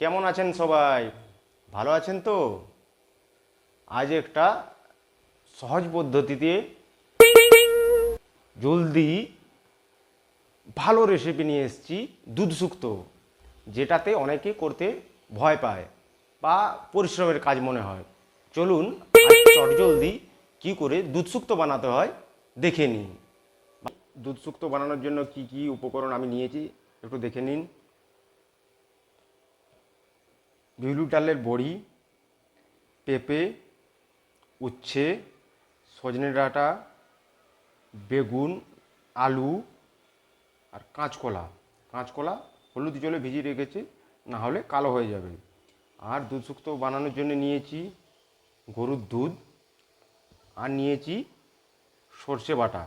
কেমন আছেন সবাই? ভালো আছেন তো? আজ একটা সহজ পদ্ধতিতে জলদি ভালো রেসিপি নিয়ে এসেছি দুধ শুক্ত যেটাতে অনেকে করতে ভয় পায় বা পরিশ্রমের কাজ মনে হয়। চলুন চট জলদি কী করে দুধ শুক্ত বানাতে হয় দেখে নিন দুধ শুক্ত বানানোর জন্য কি কি উপকরণ আমি নিয়েছি একটু দেখে নিন। বিউলি ডালের বড়ি, পেঁপে, উচ্ছে সজনে ডাঁটা, বেগুন, আলু আর কাঁচকলা। কাঁচকলা হলুদ জলে ভিজিয়ে রেখেছি, না হলে কালো হয়ে যাবে। আর দুধ শুক্তো বানানোর জন্য নিয়েছি গরুর দুধ আর নিয়েছি সর্ষে বাটা।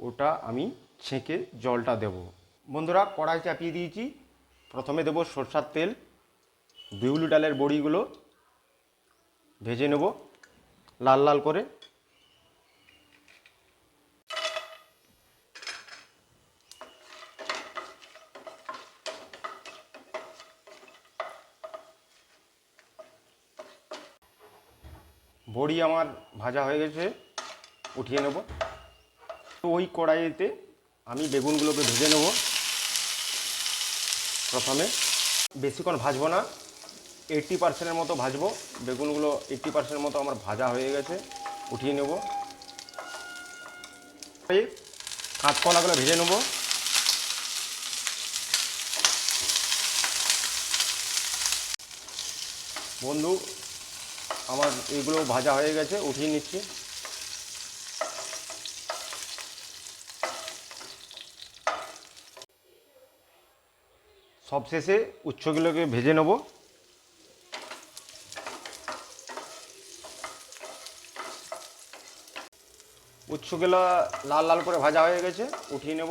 ওটা আমি ছেঁকে জলটা দেব। বন্ধুরা, কড়াই চাপিয়ে দিয়েছি। প্রথমে দেবো সরষার তেল। বিউলি ডালের বড়িগুলো ভেজে নেব লাল লাল করে। বড়ি আমার ভাজা হয়ে গেছে, উঠিয়ে নেব। তো ওই কড়াইতে আমি বেগুনগুলোকে ভেজে নেব প্রথমে। বেশিক্ষণ ভাজবো না। এইট্টি পার্সেন্টের মতো ভাজবো। বেগুনগুলো এইট্টি পার্সেন্টের মতো আমার ভাজা হয়ে গেছে। উঠিয়ে নেব। এই কাঁচকলাগুলো ভেজে নেব। বন্ধু, আমার এগুলো ভাজা হয়ে গেছে, উঠিয়ে নিচ্ছি। সবশেষে উচ্চগুলোকে ভেজে নেব। উচ্চগুলো লাল লাল করে ভাজা হয়ে গেছে, উঠিয়ে নেব।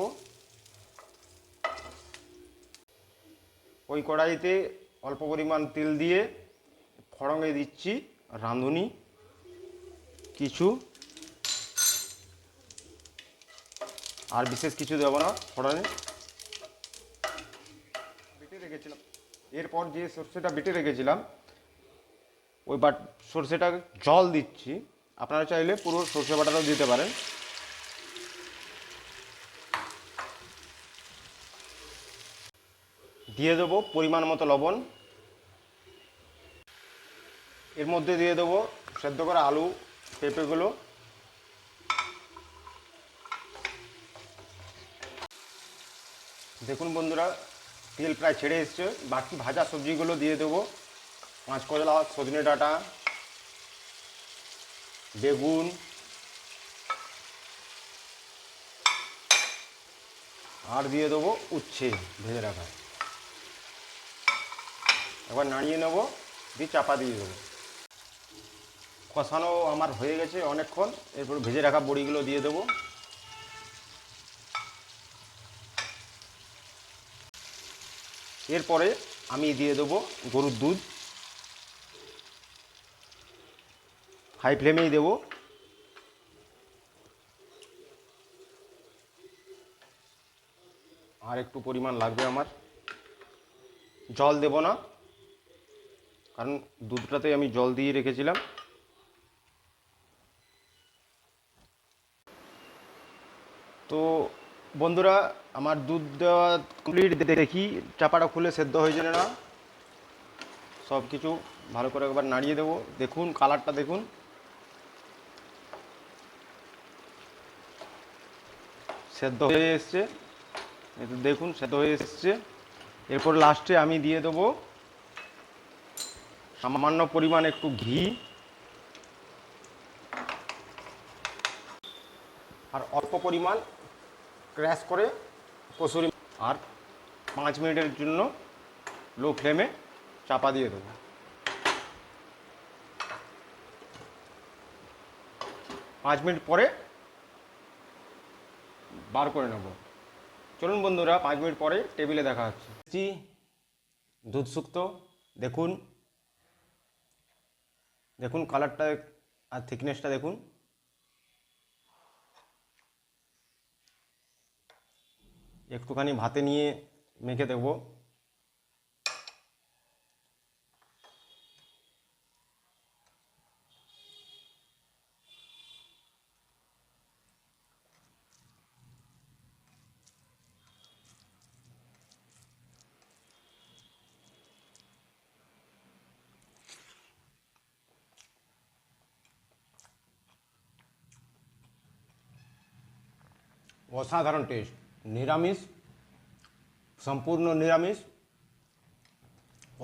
ওই কড়াইতে অল্প পরিমাণ তেল দিয়ে ফড়ঙে দিচ্ছি রাঁধুনি, কিছু। আর বিশেষ কিছু দেবো না ফোড়নে। বেটে রেখেছিলাম। এরপর যে সর্ষেটা বেটে রেখেছিলাম, ওই বাট সর্ষেটা জল দিচ্ছি। আপনারা চাইলে পুরো সর্ষে বাটাটাও দিতে পারেন। দিয়ে দেবো পরিমাণ মতো লবণ। এর মধ্যে দিয়ে দেবো সেদ্ধ করা আলু, পেঁপেগুলো। দেখুন বন্ধুরা, তেল প্রায় ছেড়ে এসছে। বাকি ভাজা সবজিগুলো দিয়ে দেবো। পাঁচ কলা সজনে ডাঁটা। বেগুন। আর দিয়ে দেবো উচ্ছে ভেজে রাখা। এবার নাড়িয়ে নেব, দিয়ে চাপা দিয়ে দেবো। কষানো আমার হয়ে গেছে অনেকক্ষণ, এরপর ভেজে রাখা বড়িগুলো দিয়ে দেবো। এরপরে আমি দিয়ে দেবো গরুর দুধ। হাই ফ্লেমেই দেবো। আর একটু পরিমাণ লাগবে আমার। জল দেব না, কারণ দুধটাতে আমি জল দিয়ে রেখেছিলাম। তো বন্ধুরা, আমার দুধ দেওয়া কমপ্লিট দেখি, চাপাটা খুলে সেদ্ধ হয়েছে না। সব কিছু ভালো করে একবার নাড়িয়ে দেবো। দেখুন কালারটা দেখুন। সেদ্ধ হয়ে এসছে। একটু দেখুন, সেদ্ধ হয়ে এসছে। এরপর লাস্টে আমি দিয়ে দেবো সামান্য পরিমাণ একটু ঘি আর অল্প পরিমাণ ক্র্যাশ করে কসুরি আর পাঁচ মিনিটের জন্য লো ফ্লেমে চাপা দিয়ে দেবো। পাঁচ মিনিট পরে বার করে নেব। চলুন বন্ধুরা, পাঁচ মিনিট পরে টেবিলে দেখা হচ্ছে। জি, দুধ শুক্তো, দেখুন। দেখুন কালারটা আর থিকনেসটা দেখুন। একটুখানি ভাতে নিয়ে মেখে দেবো। অসাধারণ টেস্ট। নিরামিষ, সম্পূর্ণ নিরামিষ,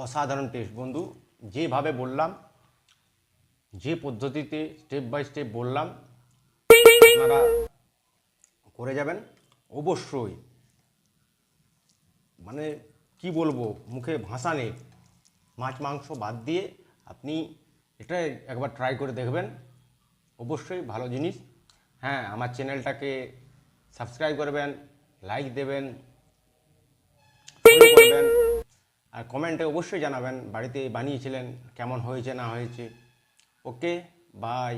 অসাধারণ টেস্ট। বন্ধু, যেভাবে বললাম, যে পদ্ধতিতে স্টেপ বাই স্টেপ বললাম, আপনারা করে যাবেন। অবশ্যই মানে কি বলব, মুখে ভাষা নেই। মাছ, মাংস বাদ দিয়ে আপনি এটা একবার ট্রাই করে দেখবেন। অবশ্যই ভালো জিনিস। হ্যাঁ আমার চ্যানেলটাকে সাবস্ক্রাইব করবেন লাইক দেবেন করবেন আর কমেন্টে অবশ্যই জানাবেন বাড়িতে বানিয়েছিলেন কেমন হয়েছে না হয়েছে। Okay bye